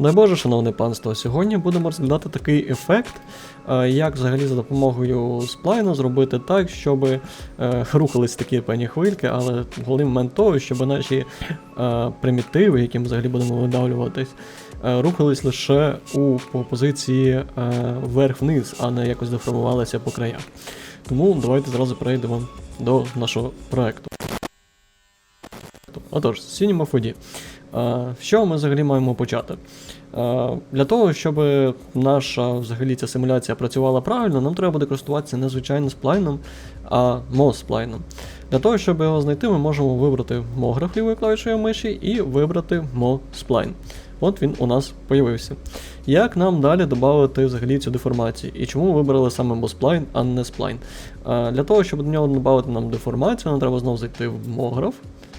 Дай Боже, шановне панство, сьогодні будемо розглядати такий ефект, е, як взагалі за допомогою сплайну зробити так, щоб е, рухались такі певні хвильки, але головний момент того, щоб наші е, примітиви, які ми взагалі будемо видавлюватись, рухались лише у позиції вверх-вниз, а не якось деформувалися по краях. Тому давайте зразу перейдемо до нашого проекту. Отож, Cinema 4D. Е, З чого ми взагалі маємо почати? Е, Для того, щоб наша взагалі ця симуляція працювала правильно, нам треба буде користуватися не звичайним сплайном, а MOS-сплайном. Для того, щоб його знайти, ми можемо вибрати мограф лівою клавішою миші і вибрати MOS-spline. От він у нас появився. Як нам далі додати взагалі цю деформацію? І чому вибрали саме MOS-spline, а не spline? Е, Для того, щоб до нього додати нам деформацію, нам треба знову зайти в мограф,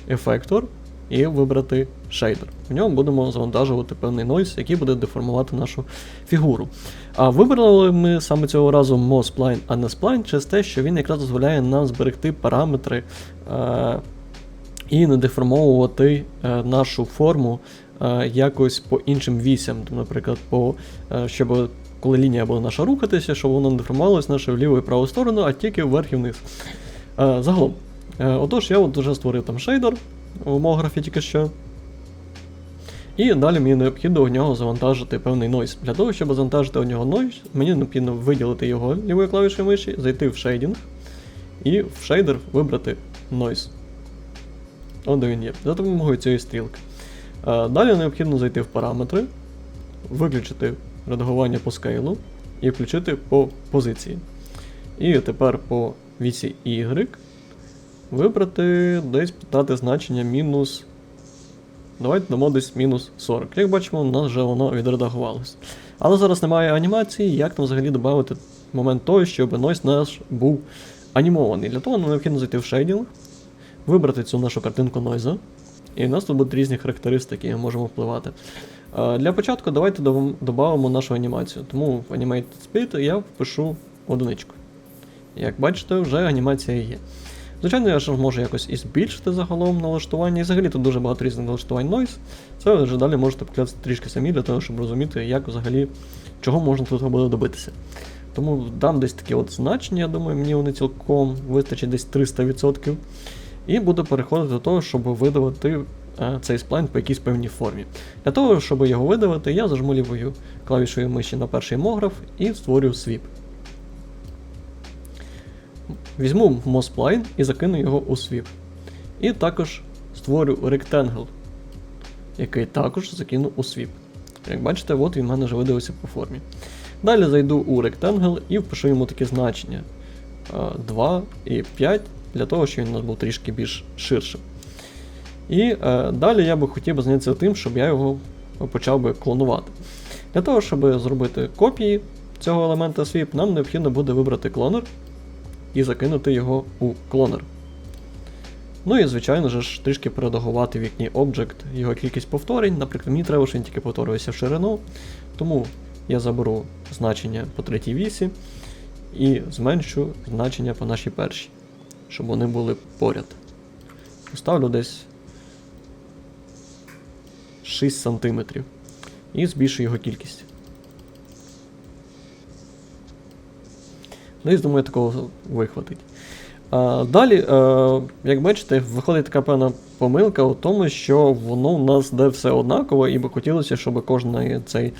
ефектор і вибрати шейдер. В ньому будемо завантажувати певний нойз, який буде деформувати нашу фігуру. А вибрали ми саме цього разу MoSpline, а не Spline, через те, що він якраз дозволяє нам зберегти параметри е- і не деформовувати е- нашу форму е- якось по іншим вісям. Наприклад, по, е- щоб коли лінія буде наша рухатися, щоб вона не деформувалася нашу в ліву і праву сторону, а тільки вверх і вниз. Е- загалом. Е, Отож, я от вже створив там шейдер в мографі тільки що. І далі мені необхідно у нього завантажити певний нойз. Для того, щоб завантажити у нього нойз, мені необхідно виділити його лівою клавішою миші, зайти в шейдінг і в шейдер вибрати нойз. От він є, за допомогою цієї стрілки. Е, Далі необхідно зайти в параметри, виключити редагування по скейлу і включити по позиції. І тепер по вісі Y вибрати десь дати значення мінус. Давайте дамо десь мінус 40. Як бачимо, у нас вже воно відредагувалось. Але зараз немає анімації, як нам взагалі додати момент того, щоб нойс наш був анімований. Для того нам необхідно зайти в шейдінг, вибрати цю нашу картинку нойза. І у нас тут будуть різні характеристики, які ми можемо впливати. Е, Для початку давайте додамо нашу анімацію. Тому в Animated Speed я впишу одиничку. Як бачите, вже анімація є. Звичайно, я ж можу якось і збільшити загалом налаштування, і взагалі тут дуже багато різних налаштувань noise. Це ви вже далі можете показати трішки самі для того, щоб розуміти, як взагалі чого можна тут буде добитися. Тому дам десь такі от значення, я думаю, мені вони цілком вистачить десь 300%. І буду переходити до того, щоб видавати е, цей сплайн по якійсь певній формі. Для того, щоб його видавати, я зажму клавішою миші на перший мограф і створю свіп. Візьму MOSPLINE і закину його у свіп. І також створю Rectangle, який також закину у свіп. Як бачите, от він в мене вже видався по формі. Далі зайду у Rectangle і впишу йому таке значення 2 і 5, для того, щоб він у нас був трішки більш ширшим. І е, далі я би хотів би зайнятися тим, щоб я його почав би клонувати. Для того, щоб зробити копії цього елемента swip, нам необхідно буде вибрати клонер і закинути його у клонер. Ну і, звичайно ж, трішки передагувати в вікні Object його кількість повторень. Наприклад, мені треба, щоб він тільки повторювався в ширину. Тому я заберу значення по третій вісі і зменшу значення по нашій першій, щоб вони були поряд. Поставлю десь 6 см і збільшую його кількість. Десь, думаю, такого вихватить. А, Далі, а, як бачите, виходить така певна помилка у тому, що воно у нас де все однаково, і би хотілося, щоб кожне, цей,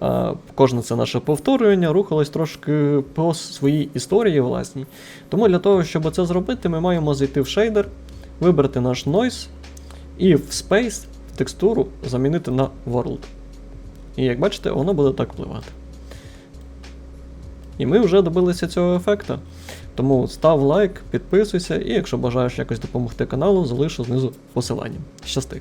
а, кожне це наше повторювання рухалось трошки по своїй історії власній. Тому для того, щоб це зробити, ми маємо зайти в шейдер, вибрати наш noise і в Space текстуру замінити на World. І як бачите, воно буде так впливати. І ми вже добилися цього ефекту. Тому став лайк, підписуйся, і якщо бажаєш якось допомогти каналу, залишу знизу посилання. Щасти!